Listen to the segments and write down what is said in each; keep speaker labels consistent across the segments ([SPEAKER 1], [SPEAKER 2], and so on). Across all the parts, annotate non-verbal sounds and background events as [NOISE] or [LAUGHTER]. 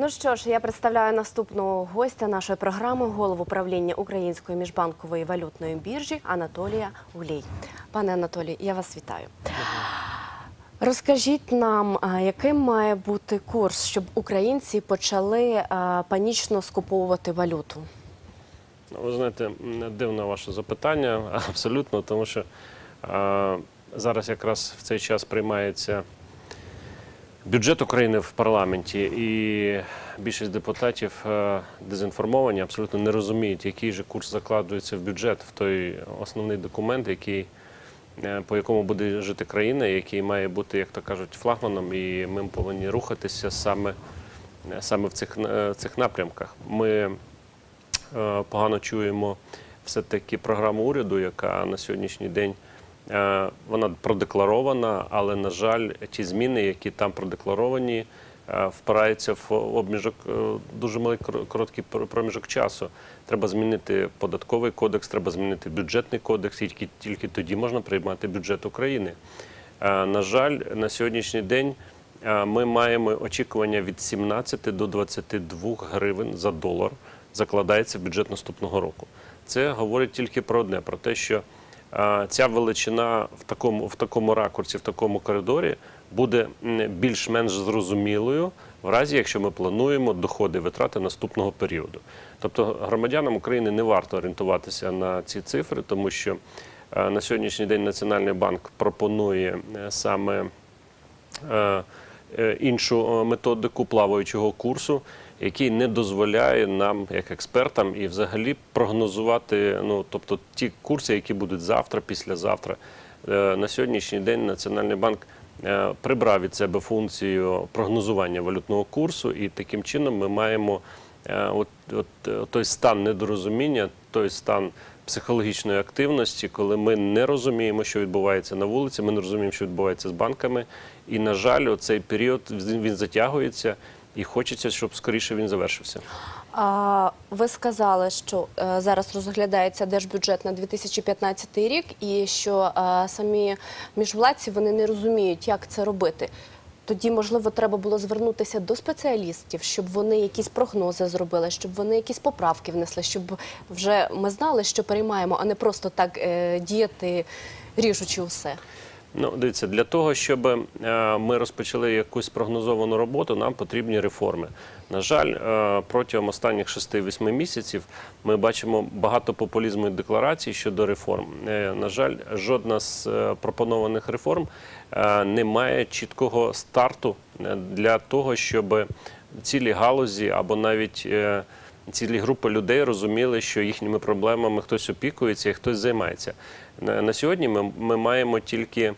[SPEAKER 1] Ну що ж, я представляю наступного гостя нашої програми, голову правління Української міжбанкової валютної біржі Анатолія Гулій. Пане Анатолій, я вас вітаю. Розкажіть нам, яким має бути курс, щоб українці почали панічно скуповувати валюту?
[SPEAKER 2] Ну, Ви знаєте, дивне ваше запитання, [LAUGHS] абсолютно, тому що зараз якраз в цей час приймається бюджет України в парламенті, і більшість депутатів е, дезінформовані, абсолютно не розуміють, який же курс закладується в бюджет, в той основний документ, який, е, по якому буде жити країна, який має бути, як то кажуть, флагманом, і ми повинні рухатися саме, е, саме в цих, цих напрямках. Ми погано чуємо все-таки програму уряду, яка на сьогоднішній день вона продекларована, але, на жаль, ті зміни, які там продекларовані, е, впираються в обміжок е, дуже кор- короткий проміжок часу. Треба змінити податковий кодекс, треба змінити бюджетний кодекс, і тільки, тільки тоді можна приймати бюджет України. Е, На жаль, на сьогоднішній день е, ми маємо очікування від 17 до 22 гривень за долар закладається в бюджет наступного року. Це говорить тільки про одне: про те, що е, ця величина в такому, в такому ракурсі, в такому коридорі буде більш-менш зрозумілою в разі, якщо ми плануємо доходи витрати наступного періоду. Тобто громадянам України не варто орієнтуватися на ці цифри, тому що е, на сьогоднішній день Національний банк пропонує е, саме е, іншу методику плаваючого курсу, який не дозволяє нам, як експертам, і взагалі прогнозувати, ну тобто ті курси, які будуть завтра, післязавтра. Е, На сьогоднішній день Національний банк е, прибрав від себе функцію прогнозування валютного курсу, і таким чином ми маємо е, от, от, той стан недорозуміння, той стан психологічної активності, коли ми не розуміємо, що відбувається на вулиці, ми не розуміємо, що відбувається з банками. І, на жаль, цей період він затягується, і хочеться, щоб скоріше він завершився.
[SPEAKER 1] А, ви сказали, що е, зараз розглядається держбюджет на 2015 рік, і що е, самі міжвладці вони не розуміють, як це робити. Тоді, можливо, треба було звернутися до спеціалістів, щоб вони якісь прогнози зробили, щоб вони якісь поправки внесли, щоб вже ми знали, що переймаємо, а не просто так е, діяти, ріжучи усе.
[SPEAKER 2] Ну, дивіться, для того, щоб е, ми розпочали якусь прогнозовану роботу, нам потрібні реформи. На жаль, е, протягом останніх 6-8 місяців ми бачимо багато популізму і декларацій щодо реформ. Е, На жаль, жодна з пропонованих реформ не має чіткого старту для того, щоб цілі галузі або навіть цілі групи людей розуміли, що їхніми проблемами хтось опікується і хтось займається. На, сьогодні ми, ми маємо тільки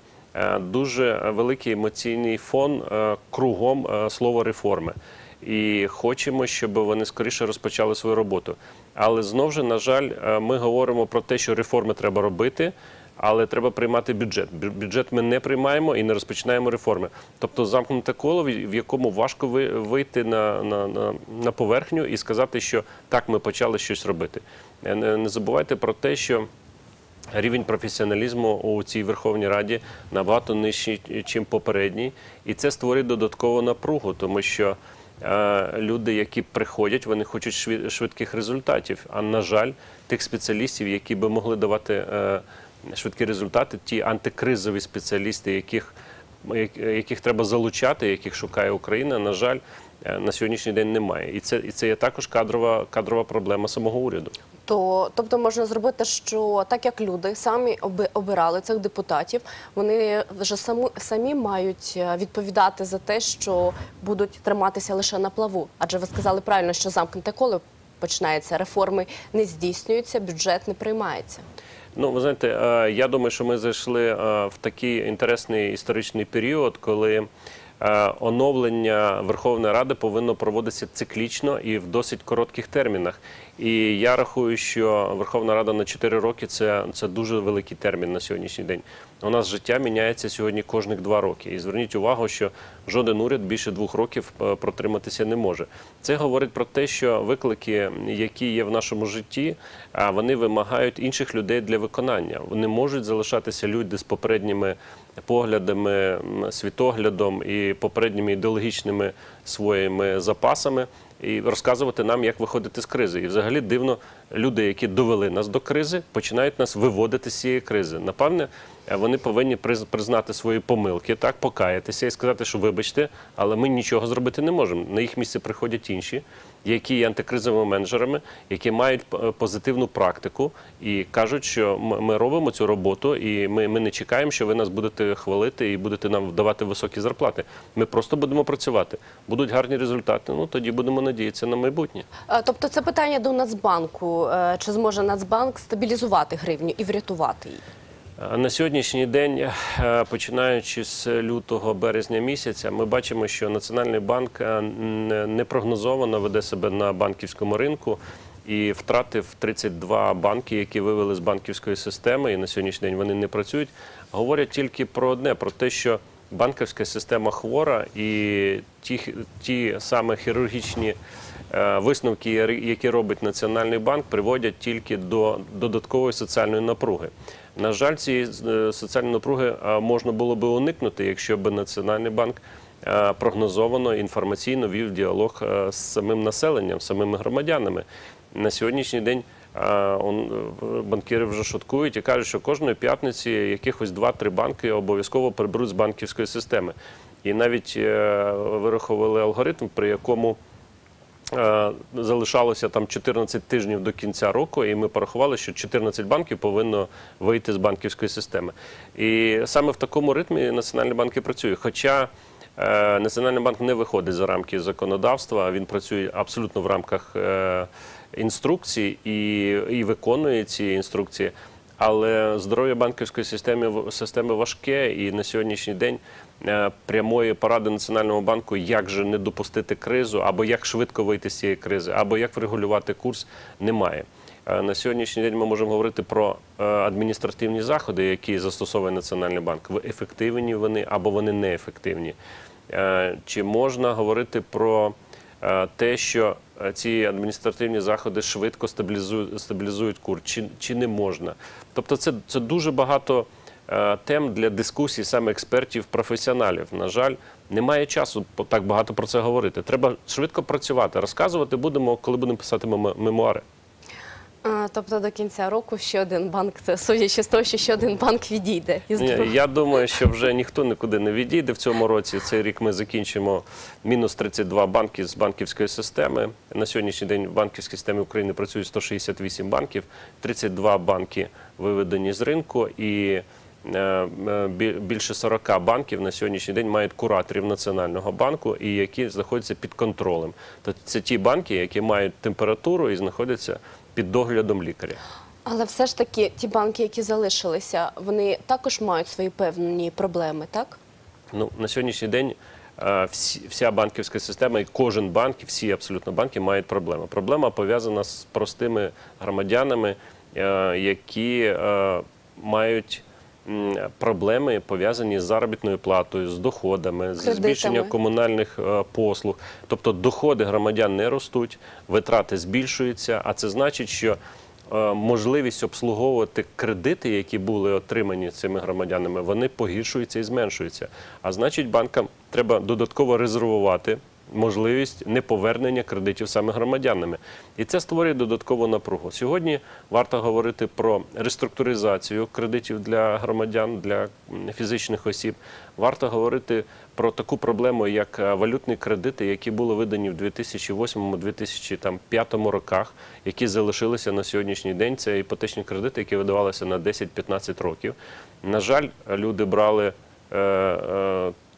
[SPEAKER 2] дуже великий емоційний фон е, кругом е, слова реформи. І хочемо, щоб вони скоріше розпочали свою роботу. Але знову ж, на жаль, е, ми говоримо про те, що реформи треба робити, але треба приймати бюджет. Бюджет ми не приймаємо і не розпочинаємо реформи. Тобто замкнуте коло, в якому важко вийти на, на, на, на поверхню і сказати, що так, ми почали щось робити. Е, не забувайте про те, що. Рівень професіоналізму у цій Верховній Раді набагато нижчий, ніж попередній, і це створює додаткову напругу, тому що е, люди, які приходять, вони хочуть швид- швидких результатів. А на жаль, тих спеціалістів, які би могли давати е, швидкі результати, ті антикризові спеціалісти, яких, яких треба залучати, яких шукає Україна, на жаль, е, на сьогоднішній день немає. І це, і це є також кадрова, кадрова проблема самого уряду.
[SPEAKER 1] То, тобто можна зробити, що так як люди самі оби- обирали цих депутатів, вони вже самі, самі мають е, відповідати за те, що будуть триматися лише на плаву. Адже ви сказали правильно, що замкнуте коло починається, реформи не здійснюються, бюджет не приймається.
[SPEAKER 2] Ну, ви знаєте, е, я думаю, що ми зайшли е, в такий інтересний історичний період, коли оновлення Верховної Ради повинно проводитися циклічно і в досить коротких термінах. І я рахую, що Верховна Рада на 4 роки це, це дуже великий термін на сьогоднішній день. У нас життя міняється сьогодні кожних два роки. І зверніть увагу, що жоден уряд більше двох років е, протриматися не може. Це говорить про те, що виклики, які є в нашому житті, вони вимагають інших людей для виконання. Вони можуть залишатися люди з попередніми поглядами, світоглядом і попередніми ідеологічними своїми запасами і розказувати нам, як виходити з кризи. І взагалі дивно, люди, які довели нас до кризи, починають нас виводити з цієї кризи. Напевне, вони повинні приз- признати свої помилки, так покаятися і сказати, що вибачте, але ми нічого зробити не можемо. На їх місце приходять інші, які є антикризовими менеджерами, які мають е, позитивну практику і кажуть, що ми робимо цю роботу, і ми, ми не чекаємо, що ви нас будете хвалити і будете нам давати високі зарплати. Ми просто будемо працювати. Будуть гарні результати. Ну тоді будемо надіятися на майбутнє.
[SPEAKER 1] Е, Тобто це питання до Нацбанку. Е, Чи зможе Нацбанк стабілізувати гривню і врятувати її?
[SPEAKER 2] На сьогоднішній день, е, починаючи з лютого березня місяця, ми бачимо, що Національний банк е, непрогнозовано веде себе на банківському ринку і втратив 32 банки, які вивели з банківської системи, і на сьогоднішній день вони не працюють. Говорять тільки про одне: про те, що банківська система хвора, і ті, ті саме хірургічні. Е, Висновки, які робить Національний банк, приводять тільки до додаткової соціальної напруги. На жаль, цієї е, соціальної напруги е, можна було би уникнути, якщо б Національний банк е, прогнозовано інформаційно вів діалог з самим населенням, з самими громадянами. На сьогоднішній день банкіри вже шуткують і кажуть, що кожної п'ятниці якихось 2-3 банки обов'язково приберуть з банківської системи. І навіть вирахували алгоритм, при якому Залишалося там 14 тижнів до кінця року, і ми порахували, що 14 банків повинно вийти з банківської системи. І саме в такому ритмі національні банки працюють. Хоча е, Національний банк не виходить за рамки законодавства, він працює абсолютно в рамках е, інструкцій і, і виконує ці інструкції. Але здоров'я банківської системи системи важке, і на сьогоднішній день е, прямої поради Національному банку, як же не допустити кризу, або як швидко вийти з цієї кризи, або як врегулювати курс, немає. Е, На сьогоднішній день ми можемо говорити про е, адміністративні заходи, які застосовує Національний банк. Ефективні вони або вони неефективні. Е, Чи можна говорити про е, те, що е, ці адміністративні заходи швидко стабілізують, курс, чи, чи не можна? Тобто, це, це дуже багато е, тем для дискусій саме експертів, професіоналів. На жаль, немає часу так багато про це говорити. Треба швидко працювати. Розказувати будемо, коли будемо писати мемуари.
[SPEAKER 1] Е, Тобто до кінця року ще один банк, це судячи з того, що ще один банк відійде
[SPEAKER 2] Ні, я думаю, що вже ніхто нікуди не відійде в цьому році. Цей рік ми закінчимо мінус 32 банки з банківської системи. На сьогоднішній день в банківській системі України працює 168 банків, 32 банки виведені з ринку і е, е, більше 40 банків на сьогоднішній день мають кураторів Національного банку і які знаходяться під контролем. Тобто це ті банки, які мають температуру і знаходяться під доглядом лікаря.
[SPEAKER 1] Але все ж таки ті банки, які залишилися, вони також мають свої певні проблеми, так?
[SPEAKER 2] Ну, на сьогоднішній день е, вся банківська система і кожен банк, і всі абсолютно банки мають проблему. Проблема пов'язана з простими громадянами, е, які е, мають проблеми пов'язані з заробітною платою, з доходами, з збільшенням комунальних е, послуг. Тобто доходи громадян не ростуть, витрати збільшуються, а це значить, що е, можливість обслуговувати кредити, які були отримані цими громадянами, вони погіршуються і зменшуються. А значить, банкам треба додатково резервувати можливість неповернення кредитів саме громадянами. І це створює додаткову напругу. Сьогодні варто говорити про реструктуризацію кредитів для громадян, для фізичних осіб. Варто говорити про таку проблему, як е, валютні кредити, які були видані в 2008-2005 роках, які залишилися на сьогоднішній день. Це іпотечні кредити, які видавалися на 10-15 років. На жаль, люди брали.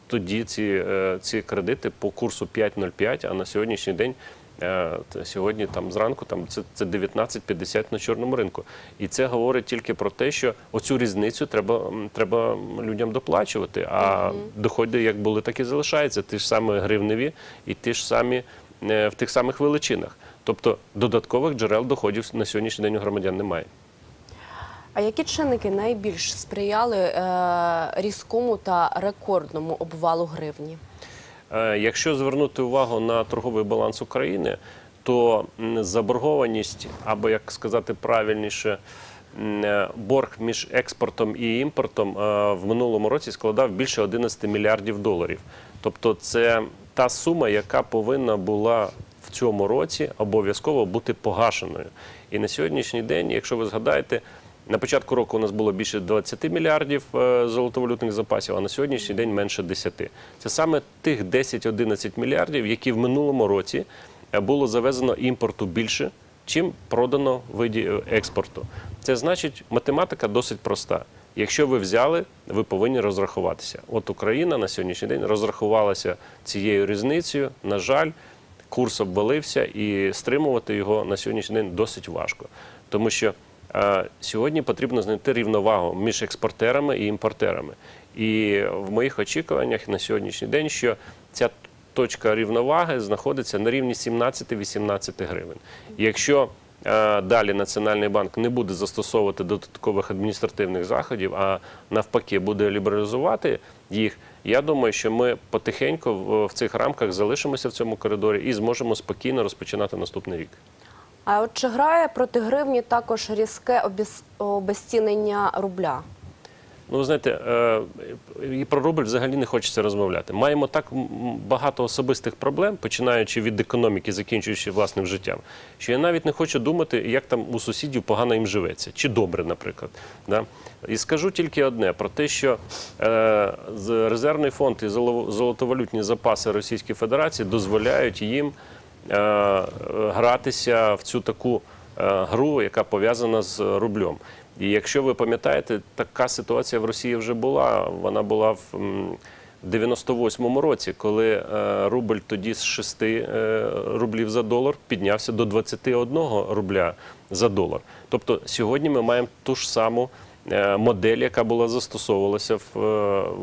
[SPEAKER 2] Тоді ці, е, ці кредити по курсу 5,05, а на сьогоднішній день. е, Сьогодні там зранку там це, це 19,50 на чорному ринку, і це говорить тільки про те, що оцю різницю треба, треба людям доплачувати. А доходи як були, так і залишаються. Ті ж самі гривневі і ті ж самі е, в тих самих величинах. Тобто додаткових джерел доходів на сьогоднішній день у громадян немає.
[SPEAKER 1] А які чинники найбільш сприяли е, різкому та рекордному обвалу гривні?
[SPEAKER 2] Е, Якщо звернути увагу на торговий баланс України, то заборгованість, або як сказати правильніше, е, борг між експортом і імпортом е, в минулому році складав більше 11 мільярдів доларів. Тобто, це та сума, яка повинна була в цьому році обов'язково бути погашеною. І на сьогоднішній день, якщо ви згадаєте, на початку року у нас було більше 20 мільярдів е, золотовалютних запасів, а на сьогоднішній день менше 10. Це саме тих 10-11 мільярдів, які в минулому році е, було завезено імпорту більше, чим продано виді е, експорту. Це значить, математика досить проста. Якщо ви взяли, ви повинні розрахуватися. От Україна на сьогоднішній день розрахувалася цією різницею. На жаль, курс обвалився і стримувати його на сьогоднішній день досить важко. Тому що сьогодні потрібно знайти рівновагу між експортерами і імпортерами. І в моїх очікуваннях на сьогоднішній день, що ця точка рівноваги знаходиться на рівні 17-18 гривень. Якщо е, далі Національний банк не буде застосовувати додаткових адміністративних заходів, а навпаки буде лібералізувати їх, я думаю, що ми потихеньку в цих рамках залишимося в цьому коридорі і зможемо спокійно розпочинати наступний рік.
[SPEAKER 1] А от чи грає проти гривні також різке обезцінення рубля?
[SPEAKER 2] Ну, ви знаєте, е, і про рубль взагалі не хочеться розмовляти. Маємо так багато особистих проблем, починаючи від економіки, закінчуючи власним життям, що я навіть не хочу думати, як там у сусідів погано їм живеться, чи добре, наприклад. Да? І скажу тільки одне про те, що е, резервний фонд і золо- золотовалютні запаси Російської Федерації дозволяють їм гратися в цю таку е, гру, яка пов'язана з рублем. І якщо ви пам'ятаєте, така ситуація в Росії вже була. Вона була в 98-му році, коли е, рубль тоді з 6 е, рублів за долар піднявся до 21 рубля за долар. Тобто сьогодні ми маємо ту ж саму е, модель, яка була застосовувалася е,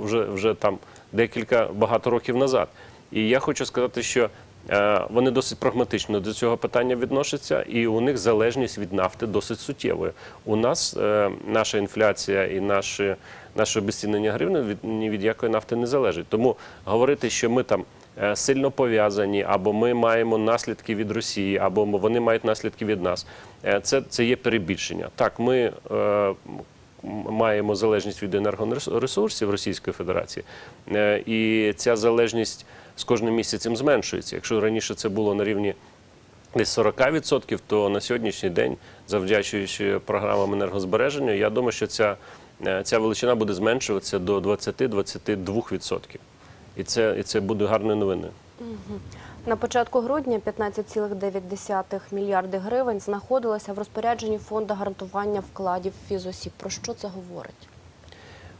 [SPEAKER 2] вже, вже там декілька багато років назад. І я хочу сказати, що е, вони досить прагматично до цього питання відносяться, і у них залежність від нафти досить суттєвою. У нас е, наша інфляція і наші, наше обезцінення гривни від ні від якої нафти не залежить. Тому говорити, що ми там е, сильно пов'язані, або ми маємо наслідки від Росії, або вони мають наслідки від нас. е, Це, це є перебільшення. Так, ми е, маємо залежність від енергоресурсів Російської Федерації, е, і ця залежність з кожним місяцем зменшується. Якщо раніше це було на рівні десь 40%, то на сьогоднішній день, завдячуючи програмам енергозбереження, я думаю, що ця, е, ця величина буде зменшуватися до 20-22%. І це, і це буде гарною новиною.
[SPEAKER 1] На початку грудня 15,9 мільярди гривень знаходилося в розпорядженні фонду гарантування вкладів фізосіб. Про що це говорить?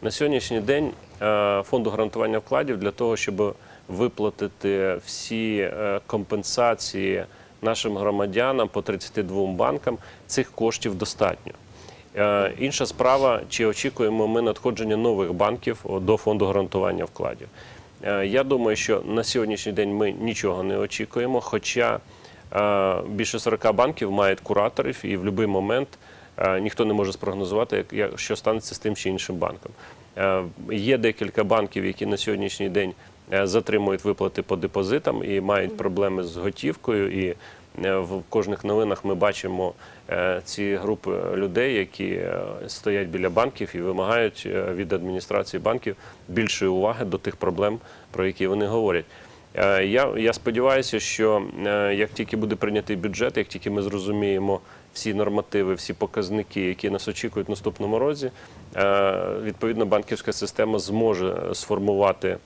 [SPEAKER 2] На сьогоднішній день е, фонду гарантування вкладів для того, щоб виплатити всі е, компенсації нашим громадянам по 32 банкам, цих коштів достатньо. Е, Інша справа, чи очікуємо ми надходження нових банків до фонду гарантування вкладів. Е, Я думаю, що на сьогоднішній день ми нічого не очікуємо, хоча більше 40 банків мають кураторів, і в будь-який момент ніхто не може спрогнозувати, що станеться з тим чи іншим банком. Є декілька банків, які на сьогоднішній день затримують виплати по депозитам і мають проблеми з готівкою. І е, в кожних новинах ми бачимо е, ці групи людей, які е, стоять біля банків і вимагають е, від адміністрації банків більшої уваги до тих проблем, про які вони говорять. Е, Я, я сподіваюся, що е, як тільки буде прийнятий бюджет, як тільки ми зрозуміємо всі нормативи, всі показники, які нас очікують в наступному році, е, відповідно банківська система зможе сформувати е,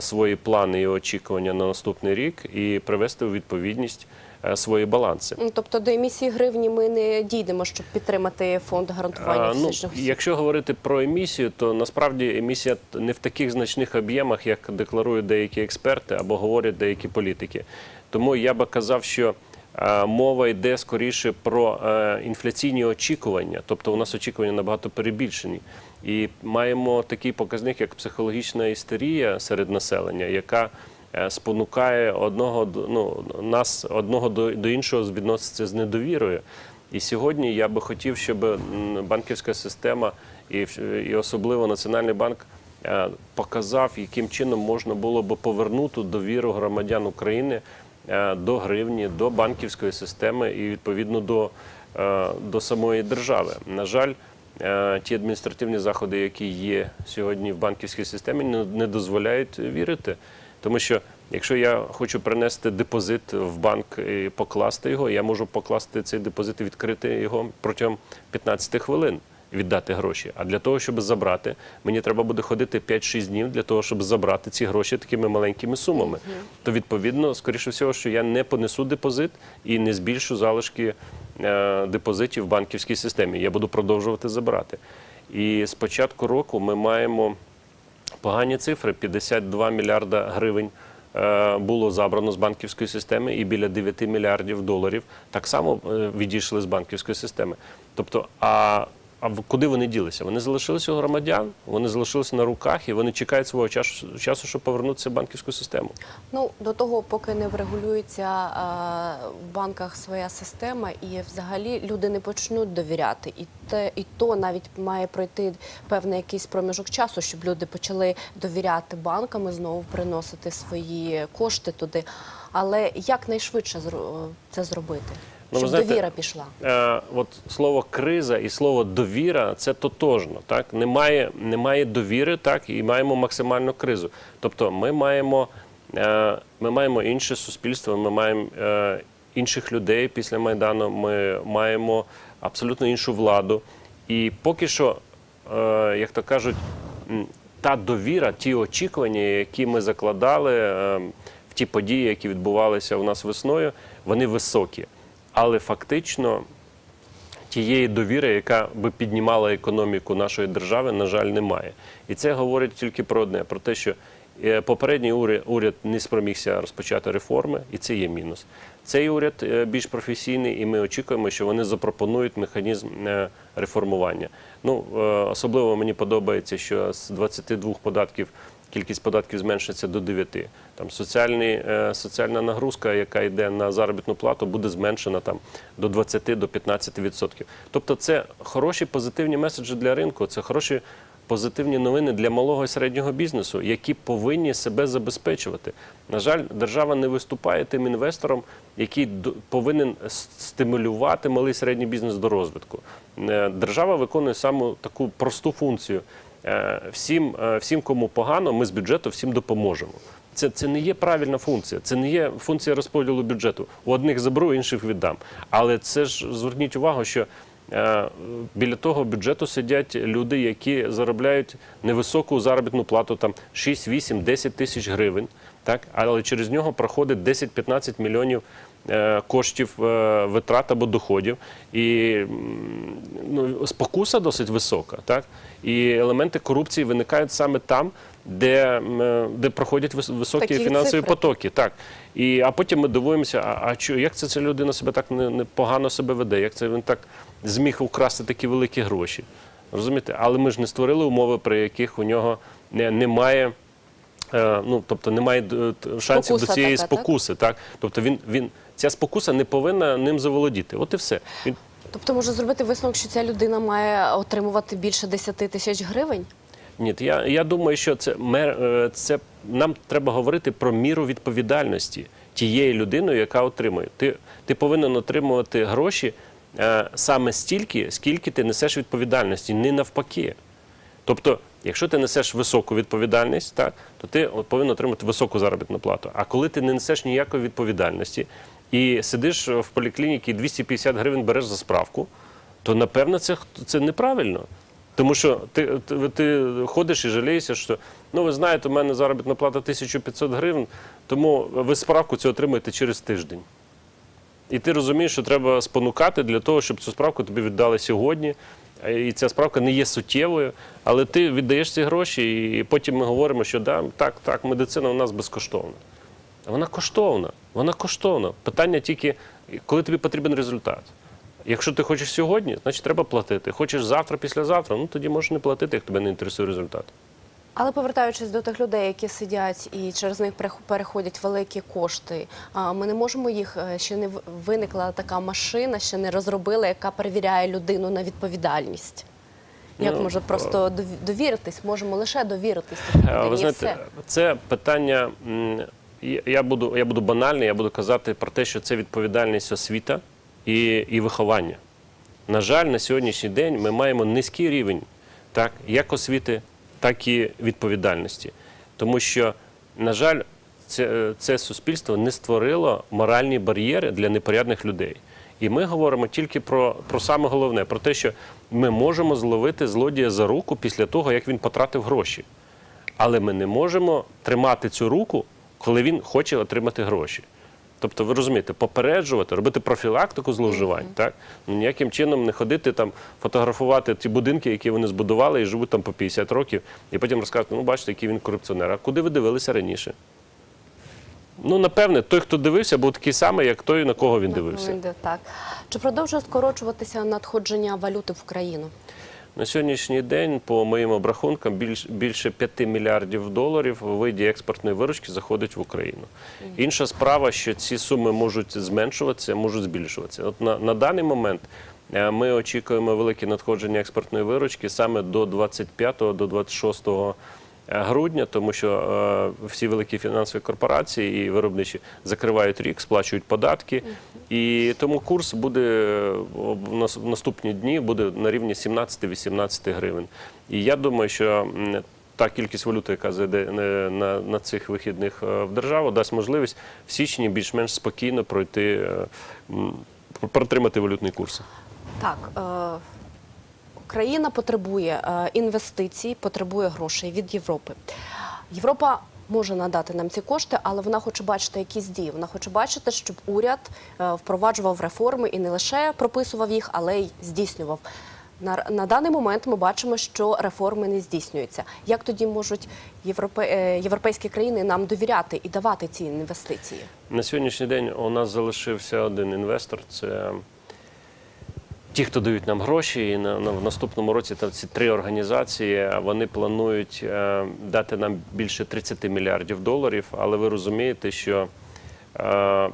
[SPEAKER 2] свої плани і очікування на наступний рік і привести у відповідність е, свої баланси.
[SPEAKER 1] Ну, Тобто до емісії гривні ми не дійдемо, щоб підтримати фонд гарантування
[SPEAKER 2] А, ну, якщо говорити про емісію, то насправді емісія не в таких значних об'ємах, як декларують деякі експерти або говорять деякі політики. Тому я би казав, що е, мова йде скоріше про е, інфляційні очікування, тобто у нас очікування набагато перебільшені. І маємо такий показник, як психологічна істерія серед населення, яка е, спонукає одного ну, нас одного до, до іншого відноситься з недовірою. І сьогодні я би хотів, щоб банківська система і, і особливо Національний банк е, показав, яким чином можна було би повернути довіру громадян України е, до гривні, до банківської системи і відповідно до до самої держави. На жаль, ті адміністративні заходи, які є сьогодні в банківській системі, не, дозволяють вірити. Тому що якщо я хочу принести депозит в банк і покласти його, я можу покласти цей депозит і відкрити його протягом 15 хвилин. Віддати гроші. А для того, щоб забрати, мені треба буде ходити 5-6 днів для того, щоб забрати ці гроші такими маленькими сумами. То відповідно, скоріше всього, що я не понесу депозит і не збільшу залишки е, депозитів в банківській системі. Я буду продовжувати забирати. І з початку року ми маємо погані цифри: 52 мільярда гривень. е, Було забрано з банківської системи, і біля 9 мільярдів доларів так само е, відійшли з банківської системи. Тобто, а, а куди вони ділися? Вони залишилися у громадян, вони залишилися на руках, і вони чекають свого часу, часу щоб повернутися в банківську систему.
[SPEAKER 1] Ну до того, поки не врегулюється е, в банках своя система, і взагалі люди не почнуть довіряти, і те, і то навіть має пройти певний якийсь проміжок часу, щоб люди почали довіряти банкам і знову приносити свої кошти туди. Але як найшвидше зро- це зробити,
[SPEAKER 2] Ну,
[SPEAKER 1] щоб
[SPEAKER 2] знаєте,
[SPEAKER 1] довіра пішла?
[SPEAKER 2] Е, от слово криза і слово довіра це тотожно. Так немає, немає довіри, так і маємо максимальну кризу. Тобто, ми маємо, е, ми маємо інше суспільство, ми маємо е, інших людей після майдану. Ми маємо абсолютно іншу владу. І поки що, е, як то кажуть, та довіра, ті очікування, які ми закладали е, в ті події, які відбувалися у нас весною, вони високі. Але фактично тієї довіри, яка би піднімала економіку нашої держави, на жаль, немає. І це говорить тільки про одне: про те, що е, попередній уряд, уряд не спромігся розпочати реформи, і це є мінус. Цей уряд е, більш професійний, і ми очікуємо, що вони запропонують механізм е, реформування. Ну е, особливо мені подобається, що з 22 податків. Кількість податків зменшиться до 9. Там соціальний, е, соціальна нагрузка, яка йде на заробітну плату, буде зменшена там до 20 до 15 відсотків. Тобто, це хороші позитивні меседжі для ринку, це хороші позитивні новини для малого і середнього бізнесу, які повинні себе забезпечувати. На жаль, держава не виступає тим інвестором, який повинен стимулювати малий і середній бізнес до розвитку. Е, Держава виконує саму таку просту функцію. Е, Всім, е, всім, кому погано, ми з бюджету всім допоможемо. Це, це не є правильна функція, це не є функція розподілу бюджету. У одних заберу, інших віддам. Але це ж зверніть увагу, що біля того бюджету сидять люди, які заробляють невисоку заробітну плату, там 6, 8, 10 тисяч гривень. Так? Але через нього проходить 10-15 мільйонів е, коштів е, витрат або доходів. І ну, спокуса досить висока. Так? І елементи корупції виникають саме там, де, е, де проходять високі
[SPEAKER 1] Такі
[SPEAKER 2] фінансові
[SPEAKER 1] цифри.
[SPEAKER 2] потоки. Так. І, а потім ми дивуємося, а, а чо, як це ця людина себе так не, не погано себе веде, як це він так зміг украсти такі великі гроші. Розумієте? Але ми ж не створили умови, при яких у нього не, немає. Е, ну, тобто немає е, шансів
[SPEAKER 1] Спокуса
[SPEAKER 2] до цієї
[SPEAKER 1] така, так?
[SPEAKER 2] спокуси, так? Тобто він, він, ця спокуса не повинна ним заволодіти. От і все. Він,
[SPEAKER 1] Тобто може зробити висновок, що ця людина має отримувати більше 10 тисяч гривень?
[SPEAKER 2] Ні, я, я думаю, що це, мер- е, це нам треба говорити про міру відповідальності тієї людини, яка отримує. Ти, ти повинен отримувати гроші е, саме стільки, скільки ти несеш відповідальності, не навпаки. Тобто, якщо ти несеш високу відповідальність, так, то ти повинен отримати високу заробітну плату. А коли ти не несеш ніякої відповідальності і сидиш в поліклініці 250 гривень береш за справку, то напевно це, це неправильно. Тому що ти, ти, ти ходиш і жалієшся, що ну ви знаєте, у мене заробітна плата 1500 гривень, тому ви справку цю отримаєте через тиждень. І ти розумієш, що треба спонукати для того, щоб цю справку тобі віддали сьогодні. І ця справка не є суттєвою, але ти віддаєш ці гроші, і потім ми говоримо, що да, так, так, медицина у нас безкоштовна. Вона коштовна, вона коштовна. Питання тільки, коли тобі потрібен результат. Якщо ти хочеш сьогодні, значить треба платити. Хочеш завтра, післязавтра, ну тоді можеш не платити, як тебе не інтересує результат.
[SPEAKER 1] Але повертаючись до тих людей, які сидять і через них переходять великі кошти, ми не можемо їх е, ще не виникла така машина, ще не розробили, яка перевіряє людину на відповідальність. Як
[SPEAKER 2] Ну,
[SPEAKER 1] може просто дові- довіритись? Можемо лише довіритись
[SPEAKER 2] Е, Ви знаєте,
[SPEAKER 1] все.
[SPEAKER 2] це питання. Я буду, я буду банальний, я буду казати про те, що це відповідальність освіта і, і виховання. На жаль, на сьогоднішній день ми маємо низький рівень так, як освіти, так і відповідальності. Тому що, на жаль, це, це суспільство не створило моральні бар'єри для непорядних людей. І ми говоримо тільки про, про саме головне, про те, що ми можемо зловити злодія за руку після того, як він потратив гроші. Але ми не можемо тримати цю руку, коли він хоче отримати гроші. Тобто, ви розумієте, попереджувати, робити профілактику зловживань, так? Ну, ніяким чином не ходити там, фотографувати ті будинки, які вони збудували і живуть там по 50 років, і потім розказувати, ну бачите, який він корупціонер. А куди ви дивилися раніше? Ну, напевне, той, хто дивився, був такий самий, як той, на кого він дивився.
[SPEAKER 1] Так. Чи продовжує скорочуватися надходження валюти в Україну?
[SPEAKER 2] На сьогоднішній день, по моїм обрахункам, більш, більше 5 мільярдів доларів у виді експортної виручки заходить в Україну. Інша справа, що ці суми можуть зменшуватися, можуть збільшуватися. От на, на даний момент е, ми очікуємо велике надходження експортної виручки саме до 25 до 26 грудня, тому що е, всі великі фінансові корпорації і виробничі закривають рік, сплачують податки, і тому курс буде в наступні дні буде на рівні 17-18 гривень. І я думаю, що та кількість валюти, яка зайде е, на, на цих вихідних е, в державу, дасть можливість в січні більш-менш спокійно пройти, протримати валютний курс.
[SPEAKER 1] Так, країна потребує е, інвестицій, потребує грошей від Європи. Європа може надати нам ці кошти, але вона хоче бачити якісь дії. Вона хоче бачити, щоб уряд е, впроваджував реформи і не лише прописував їх, але й здійснював. На, на даний момент ми бачимо, що реформи не здійснюються. Як тоді можуть європе, е, європейські країни нам довіряти і давати ці інвестиції?
[SPEAKER 2] На сьогоднішній день у нас залишився один інвестор. Це ті, хто дають нам гроші. І на, на в наступному році там ці три організації вони планують е, дати нам більше 30 мільярдів доларів. Але ви розумієте, що е,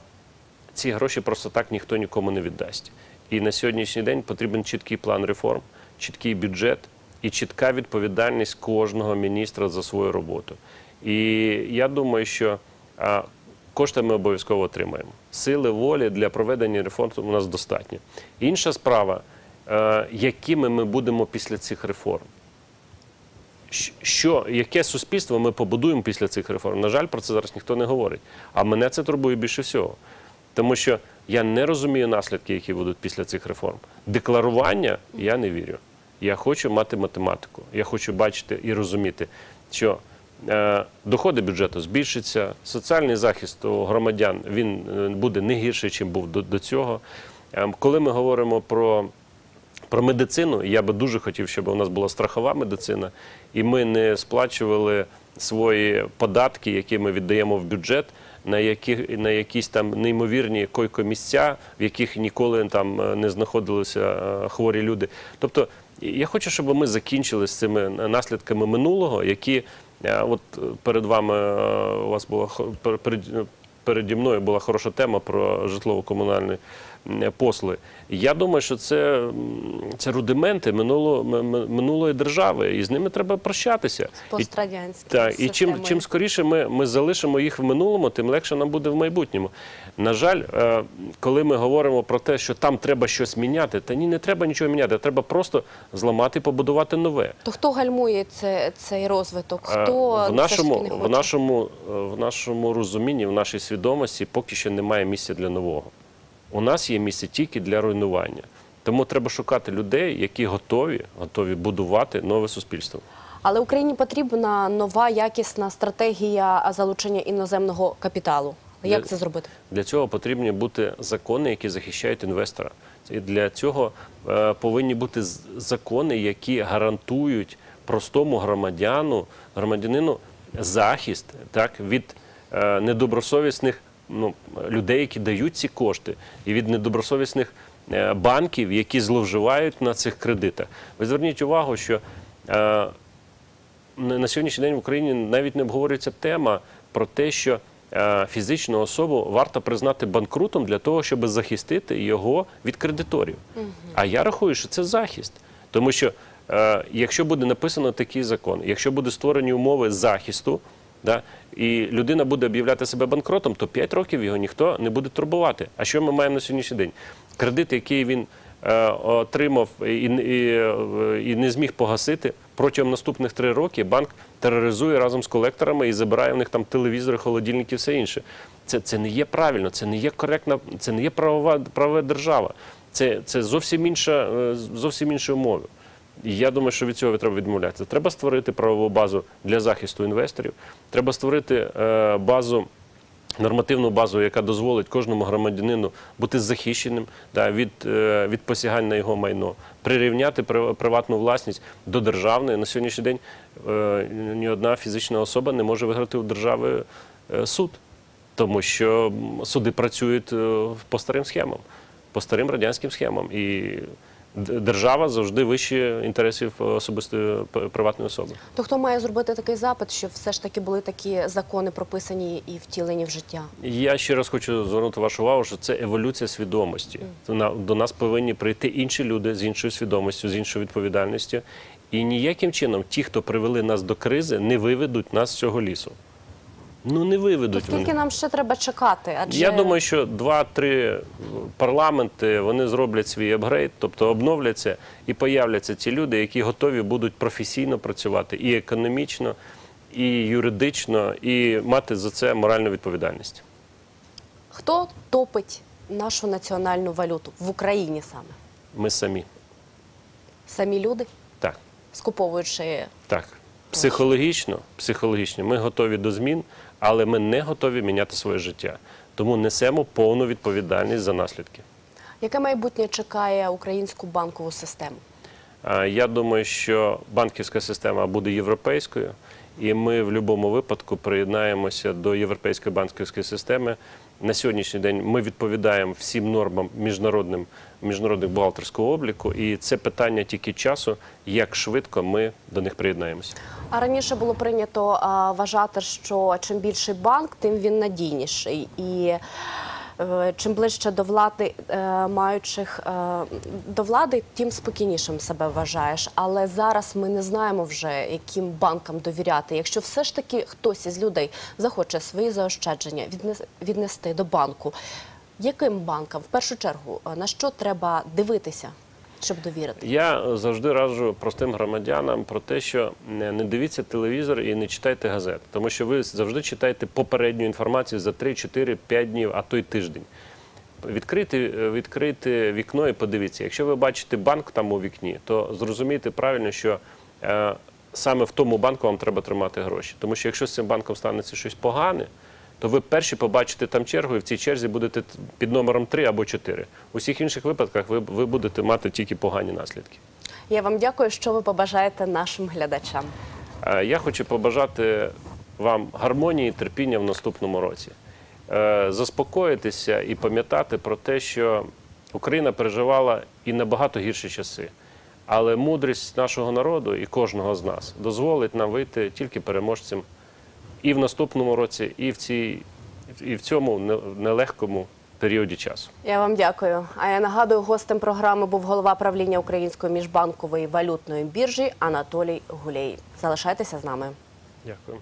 [SPEAKER 2] ці гроші просто так ніхто нікому не віддасть. І на сьогоднішній день потрібен чіткий план реформ, чіткий бюджет і чітка відповідальність кожного міністра за свою роботу. І я думаю, що а, кошти ми обов'язково отримаємо. Сили волі для проведення реформ у нас достатньо. Інша справа, е, якими ми будемо після цих реформ. Що, яке суспільство ми побудуємо після цих реформ? На жаль, про це зараз ніхто не говорить. А мене це турбує більше всього. Тому що я не розумію наслідки, які будуть після цих реформ. Декларування я не вірю. Я хочу мати математику. Я хочу бачити і розуміти, що доходи бюджету збільшаться, соціальний захист у громадян він е, буде не гірший, чим був до, до цього. Е, коли ми говоримо про про медицину я би дуже хотів, щоб у нас була страхова медицина, і ми не сплачували свої податки, які ми віддаємо в бюджет, на які на якісь там неймовірні койко-місця, в яких ніколи там е, не знаходилися е, хворі люди. Тобто, я хочу, щоб ми закінчили з цими наслідками минулого, які е, от е, перед вами е, у вас була переді мною була хороша тема про житлово-комунальні м, послуги. Я думаю, що це, це рудименти минуло, минулої держави, і з ними треба прощатися.
[SPEAKER 1] Пострадянські
[SPEAKER 2] так, і чим, чим скоріше ми, ми залишимо їх в минулому, тим легше нам буде в майбутньому. На жаль, е, коли ми говоримо про те, що там треба щось міняти, та ні, не треба нічого міняти, треба просто зламати, побудувати нове.
[SPEAKER 1] То хто гальмує це, цей розвиток?
[SPEAKER 2] Е,
[SPEAKER 1] Хто
[SPEAKER 2] в нашому, в нашому, е, в нашому розумінні, в нашій свідомості поки що немає місця для нового. У нас є місце тільки для руйнування. Тому треба шукати людей, які готові, готові будувати нове суспільство.
[SPEAKER 1] Але Україні потрібна нова якісна стратегія залучення іноземного капіталу. Як
[SPEAKER 2] Для-
[SPEAKER 1] це зробити?
[SPEAKER 2] Для цього потрібні бути закони, які захищають інвестора. І для цього е, повинні бути закони, які гарантують простому громадяну, громадянину захист так, від е, недобросовісних ну, людей, які дають ці кошти, і від недобросовісних е, банків, які зловживають на цих кредитах. Ви зверніть увагу, що е, на сьогоднішній день в Україні навіть не обговорюється тема про те, що е, фізичну особу варто признати банкрутом для того, щоб захистити його від кредиторів. А я рахую, що це захист. Тому що е, якщо буде написано такий закон, якщо будуть створені умови захисту, да, і людина буде об'являти себе банкротом, то 5 років його ніхто не буде турбувати. А що ми маємо на сьогоднішній день? Кредит, який він е, отримав і, і, і не зміг погасити, протягом наступних три роки банк тероризує разом з колекторами і забирає в них там телевізори, холодильники і все інше. Це, це не є правильно, це не є коректна, це не є правова, правова держава. Це, це зовсім інша, е, зовсім інші умови. І я думаю, що від цього треба відмовлятися. Треба створити правову базу для захисту інвесторів. Треба створити е, базу. Нормативну базу, яка дозволить кожному громадянину бути захищеним да, від, е, від посягань на його майно, прирівняти приватну власність до державної. На сьогоднішній день е, ні одна фізична особа не може виграти у держави суд, тому що суди працюють по старим схемам, по старим радянським схемам. І держава завжди вище інтересів особистої приватної особи.
[SPEAKER 1] То хто має зробити такий запит, щоб все ж таки були такі закони прописані і втілені в життя?
[SPEAKER 2] Я ще раз хочу звернути вашу увагу, що це еволюція свідомості. На- До нас повинні прийти інші люди з іншою свідомістю, з іншою відповідальністю. І ніяким чином ті, хто привели нас до кризи, не виведуть нас з цього лісу. Ну не
[SPEAKER 1] То
[SPEAKER 2] виведуть
[SPEAKER 1] скільки
[SPEAKER 2] вони.
[SPEAKER 1] нам ще треба чекати? Адже
[SPEAKER 2] Я думаю, що два-три парламенти вони зроблять свій апгрейд, тобто обновляться і появляться ті люди, які готові будуть професійно працювати і економічно, і юридично, і мати за це моральну відповідальність.
[SPEAKER 1] хто топить нашу національну валюту в Україні саме?
[SPEAKER 2] Ми самі.
[SPEAKER 1] Самі люди,
[SPEAKER 2] Так,
[SPEAKER 1] скуповуючи
[SPEAKER 2] так. Психологічно, психологічно ми готові до змін, але ми не готові міняти своє життя. Тому несемо повну відповідальність за наслідки.
[SPEAKER 1] яке майбутнє чекає українську банкову систему?
[SPEAKER 2] Я думаю, що банківська система буде європейською, і ми в будь-якому випадку приєднаємося до європейської банківської системи. На сьогоднішній день ми відповідаємо всім нормам міжнародним міжнародних бухгалтерського обліку, і це питання тільки часу, як швидко ми до них приєднаємося.
[SPEAKER 1] А раніше було прийнято а, вважати, що чим більший банк, тим він надійніший. І чим ближче до влади е, маючих е, до влади, тим спокійнішим себе вважаєш. Але зараз ми не знаємо вже, яким банкам довіряти. Якщо все ж таки хтось із людей захоче свої заощадження віднес- віднести до банку, яким банкам в першу чергу е, на що треба дивитися, щоб довірити?
[SPEAKER 2] Я завжди раджу простим громадянам про те, що не не дивіться телевізор і не читайте газет, тому що ви завжди читаєте попередню інформацію за 3, 4, 5 днів, а то й тиждень. Відкрити, відкрити вікно і подивіться. Якщо ви бачите банк там у вікні, то зрозумійте правильно, що е, саме в тому банку вам треба тримати гроші. Тому що якщо з цим банком станеться щось погане, то ви перші побачите там чергу, і в цій черзі будете під номером 3 або 4. У всіх інших випадках ви, ви будете мати тільки погані наслідки.
[SPEAKER 1] Я вам дякую, що ви побажаєте нашим глядачам.
[SPEAKER 2] Е, Я хочу побажати вам гармонії і терпіння в наступному році. Е, Заспокоїтися і пам'ятати про те, що Україна переживала і набагато гірші часи. Але мудрість нашого народу і кожного з нас дозволить нам вийти тільки переможцем і в наступному році, і в, цій, і в цьому нелегкому періоді часу.
[SPEAKER 1] Я вам дякую. А я нагадую, гостем програми був голова правління Української міжбанкової валютної біржі Анатолій Гулєй. Залишайтеся з нами.
[SPEAKER 2] Дякую.